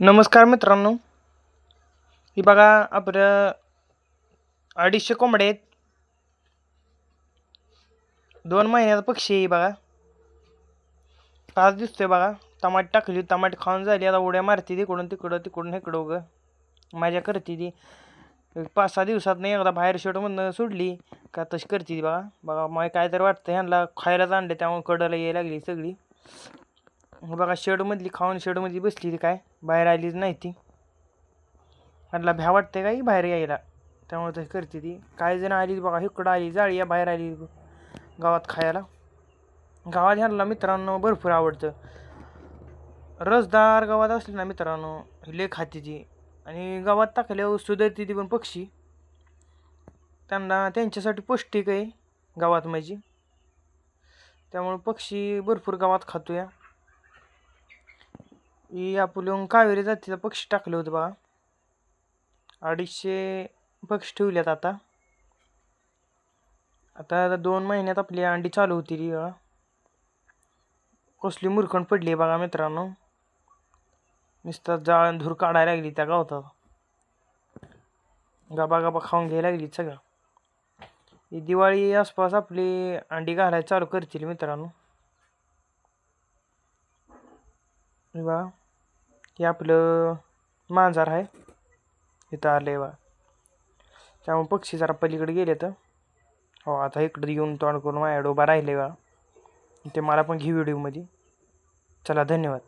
नमस्कार मित्रांनो. ही बघा आपलं अडीचशे कोंबडे आहेत. दोन महिन्याचा पक्षी आहे बघा. तास दिसतोय बघा. टमाट टाकली टमाट खाऊन झाली. आता उड्या मारते तिकडून तिकडं तिकडून इकडं ग मजा करते ती. पाच सहा दिवसात नाही एकदा बाहेर शेडमधनं सोडली का तशी करते ती बघा. बघा मला काय तर वाटतं ह्यांना खायलाच आणलं त्यामुळे कडला यायला लागली सगळी. हे बघा शेडमधली खाऊन शेडमधली बसली ती काय? बाहेर आलीच नाही ती. मला भ्या वाटते काही बाहेर यायला? त्यामुळे तशी करते ती. काही जण आली बघा इकडं आली जाळी या बाहेर आली गावात खायला. गावात ह्यांना मित्रांनो भरपूर आवडतं. रसदार गावात असली ना मित्रांनो लय खाते ती. आणि गावात टाकल्यावर सुधारते ती पण पक्षी. त्यांना त्यांच्यासाठी पौष्टिक आहे गावात म्हणजे त्यामुळे पक्षी भरपूर गावात खातो या ही आपलं कावेरी जातीचा पक्षी टाकलं होतं बघा अडीचशे पक्षी ठेवल्यात आता. आता दोन महिन्यात आपली अंडी चालू होती ती बघा कसली मुरखण पडली बघा मित्रांनो. नुसता जाळ धूर काढायला लागली त्या गावतात. गाबा गाबा खाऊन घ्यायला लागली सगळं. ही दिवाळी आसपास आपली अंडी घालायला चालू करतील मित्रांनो. बघा हे आपलं मांजर आहे. इथं आलं आहे बा त्यामुळे पक्षी जरा पलीकडे गेले तर. हो आता इकडे येऊन तोंड करून माझ्याकडे उभा राहिले बा ते मला पण घे व्हिडिओमध्ये. चला धन्यवाद.